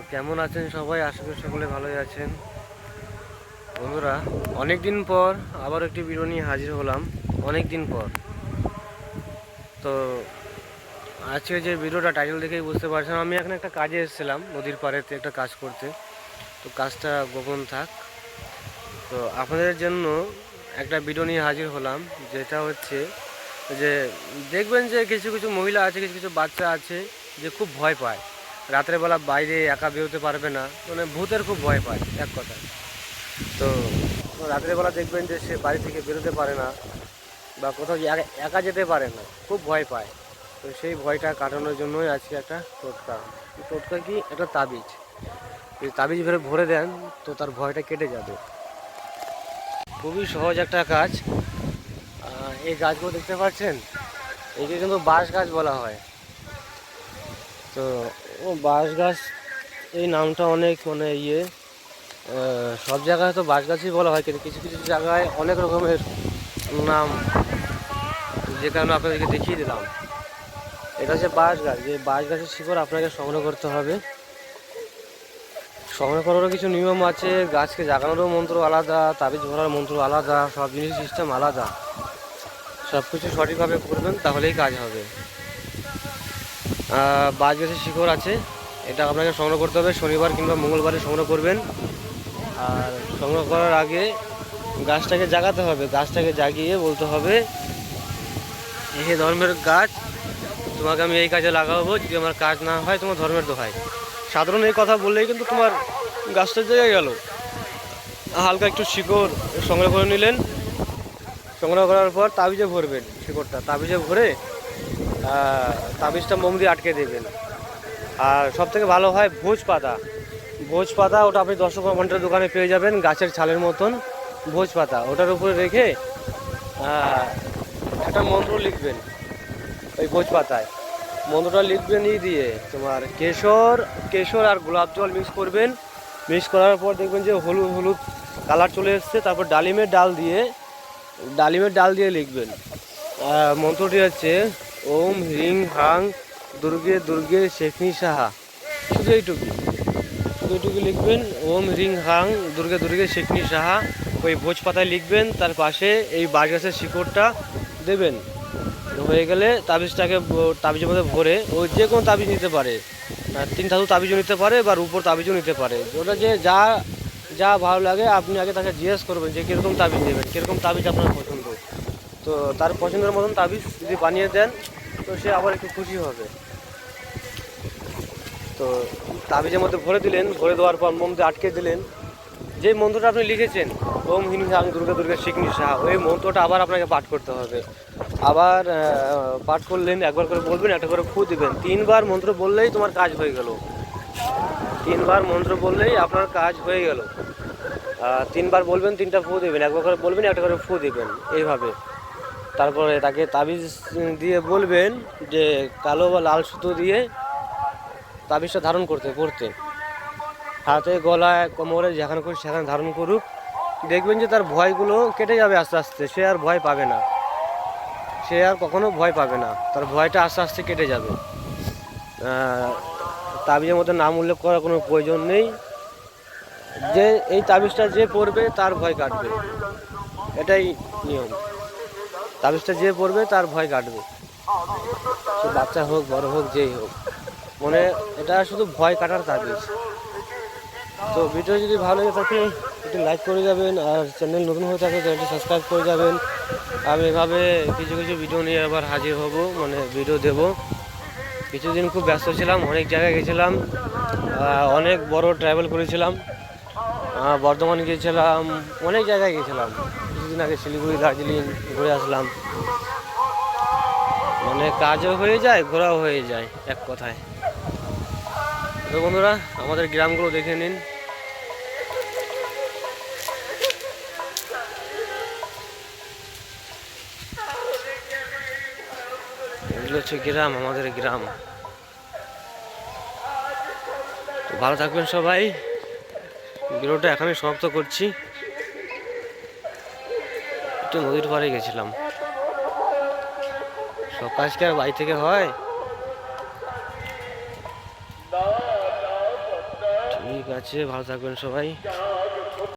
তো কেমন আছেন সবাই? আশা করি সকলে ভালোই আছেন। বন্ধুরা অনেক দিন পর আবার একটি ভিডিও নিয়ে হাজির হলাম। অনেক দিন পর। তো আজকে যে ভিডিওটা টাইটেল দেখেই বুঝতে পারছেন, আমি এখানে একটা কাজে এসেছিলাম, নদীর পাড়েতে একটা কাজ করতে। তো কাজটা গোপন থাক। তো আপনাদের জন্য একটা ভিডিও নিয়ে হাজির হলাম, যেটা হচ্ছে যে দেখবেন যে কিছু কিছু মহিলা আছে, কিছু কিছু বাচ্চা আছে, যে খুব ভয় পায়। রাতের বেলা বাইরে একা বেরোতে পারবে না মানে ভূতের খুব ভয় পায়, এক কথায়। তো রাতের বেলা দেখবেন যে সে বাড়ি থেকে বেরোতে পারে না, বা কোথাও একা- যেতে পারে না, খুব ভয় পায়। তো সেই ভয়টা কাটানোর জন্যই আজকে একটা টোটকা। টোটকা কি? একটা তাবিজ। যদি তাবিজ ভরে ভরে দেন, তো তার ভয়টা কেটে যাবে। খুবই সহজ একটা কাজ। এই গাছগুলো দেখতে পাচ্ছেন? একে কিন্তু বাঁশ গাছ বলা হয়। তো ও বাঁশ গাছ এই নামটা অনেক মানে ইয়ে সব জায়গায় তো বাঁশ গাছই বলা হয়, কিন্তু কিছু কিছু জায়গায় অনেক রকমের নাম, যে কারণে আপনাদেরকে দেখিয়ে দিলাম। এটা হচ্ছে বাঁশ গাছ যে বাঁশ গাছের শিকড় আপনাকে সংগ্রহ করতে হবে। সংগ্রহ করারও কিছু নিয়ম আছে, গাছকে জাগানোরও মন্ত্র আলাদা, তাবিজ ভরার মন্ত্র আলাদা, সব জিনিস সিস্টেম আলাদা। সব কিছু সঠিকভাবে করবেন, তাহলেই কাজ হবে। বাঁশ গাছের শিকড় আছে। এটা আপনাকে সংগ্রহ করতে হবে। শনিবার কিংবা মঙ্গলবারে সংগ্রহ করবেন। আর সংগ্রহ করার আগে গাছটাকে জাগাতে হবে। গাছটাকে জাগিয়ে বলতে হবে হে ধর্মের গাছ, তোমাকে আমি এই কাজে লাগাবো। যদি আমার কাজ না হয়, তোমার ধর্মের দোহাই। সাধারণ এই কথা বললেই কিন্তু তোমার গাছটা জেগে গেল। হালকা একটু শিকড় সংগ্রহ করে নিলেন। সংগ্রহ করার পর তাবিজে ভরবেন শিকড়টা। তাবিজে ভরে তাবিজটা মোম দিয়ে আটকে দেবেন। আর সব থেকে ভালো হয় ভোজ পাতা ভোজ পাতা ওটা আপনি দশ ঘণ্টার দোকানে পেয়ে যাবেন গাছের ছালের মতন ভোজ পাতা ওটার উপরে রেখে একটা মন্ত্র লিখবেন ওই ভোজ পাতায় মন্ত্রটা লিখবেন ই দিয়ে তোমার কেশর কেশর আর গোলাপ জল মিক্স করবেন। মিক্স করার পর দেখবেন যে হলুদ হলুদ কালার চলে এসছে। তারপর ডালিমের ডাল দিয়ে, ডালিমের ডাল দিয়ে লিখবেন। মন্ত্রটি হচ্ছে ওম হ্রিং হাং দুর্গে দুর্গে শেখনি সাহা। শুধু এইটুকু। শুধু এইটুকু লিখবেন, ওম হ্রিং হাং দুর্গে দুর্গে শেখনি সাহা। ওই ভোজ পাতায় লিখবেন, তার পাশে এই বাঁশ গাছের শিকড়টা দেবেন। হয়ে গেলে তাবিজটাকে তাবিজের মধ্যে ভরে ও যে কোনো তাবিজ নিতে পারে। তিন ধাতু তাবিজও নিতে পারে বা রূপর তাবিজও নিতে পারে। ওটা যে যা যা ভালো লাগে, আপনি আগে তাকে জিজ্ঞেস করবেন যে কীরকম তাবিজ নেবেন কীরকম তাবিজ আপনার পছন্দ। তো তার পছন্দের মতন তাবিজ যদি বানিয়ে দেন, তো সে আবার একটু খুশি হবে। তো তাবিজের মধ্যে ভরে দিলেন, ভরে দেওয়ার পর মধ্যে আটকে দিলেন। যে মন্ত্রটা আপনি লিখেছেন, ওম হিং হাং দুর্গা দুর্গা শিখনি সাহা, ওই মন্ত্রটা আবার আপনাকে পাঠ করতে হবে। আবার পাঠ করলেন, একবার করে বলবেন, একটা করে ফু দিবেন। তিনবার মন্ত্র বললেই তোমার কাজ হয়ে গেল। তিনবার মন্ত্র বললেই আপনার কাজ হয়ে গেল। তিনবার বলবেন, তিনটা ফু দিবেন, একবার করে বলবেন, একটা করে ফু দিবেন, এইভাবে। তারপরে তাকে তাবিজ দিয়ে বলবেন যে কালো বা লাল সুতো দিয়ে তাবিজটা ধারণ করতে পড়তে হাতে, গলায়, কোমরে, যেখানে খুশি সেখানে ধারণ করুক। দেখবেন যে তার ভয়গুলো কেটে যাবে আস্তে আস্তে, সে আর ভয় পাবে না। সে আর কখনো ভয় পাবে না, তার ভয়টা আস্তে আস্তে কেটে যাবে। তাবিজের মধ্যে নাম উল্লেখ করার কোনো প্রয়োজন নেই। যে, এই তাবিজটা যে পড়বে তার ভয় কাটবে। এটাই নিয়ম। তাবিজটা যে পড়বে, তার ভয় কাটবে। সে বাচ্চা হোক, বড় হোক, যেই হোক। মানে এটা শুধু ভয় কাটার তাবিজ তো ভিডিও যদি ভালো লেগে থাকে, একটু লাইক করে যাবেন, আর চ্যানেল নতুন হয়ে থাকে চ্যানেলটি সাবস্ক্রাইব করে যাবেন। আমি এভাবে কিছু কিছু ভিডিও নিয়ে আবার হাজির হব মানে ভিডিও দেব। কিছুদিন খুব ব্যস্ত ছিলাম, অনেক জায়গায় গেছিলাম অনেক বড় ট্রাভেল করেছিলাম। বর্ধমান গিয়েছিলাম অনেক জায়গায় গেছিলাম। কিছুদিন আগে শিলিগুড়ি, দার্জিলিং ঘুরে আসলাম। মানে কাজও হয়ে যায়, ঘোরাও হয়ে যায়, এক কথায়। তো বন্ধুরা, আমাদের গ্রামগুলো দেখে নিন। এগুলো হচ্ছে গ্রাম, আমাদের গ্রাম। ভালো থাকবেন সবাই। ভিডিওটা এখানে সমাপ্ত করছি। একটু নদীর পাড়ে গেছিলাম। সব কাজ কি আর বাড়ি থেকে হয়? ঠিক আছে, ভালো থাকবেন সবাই।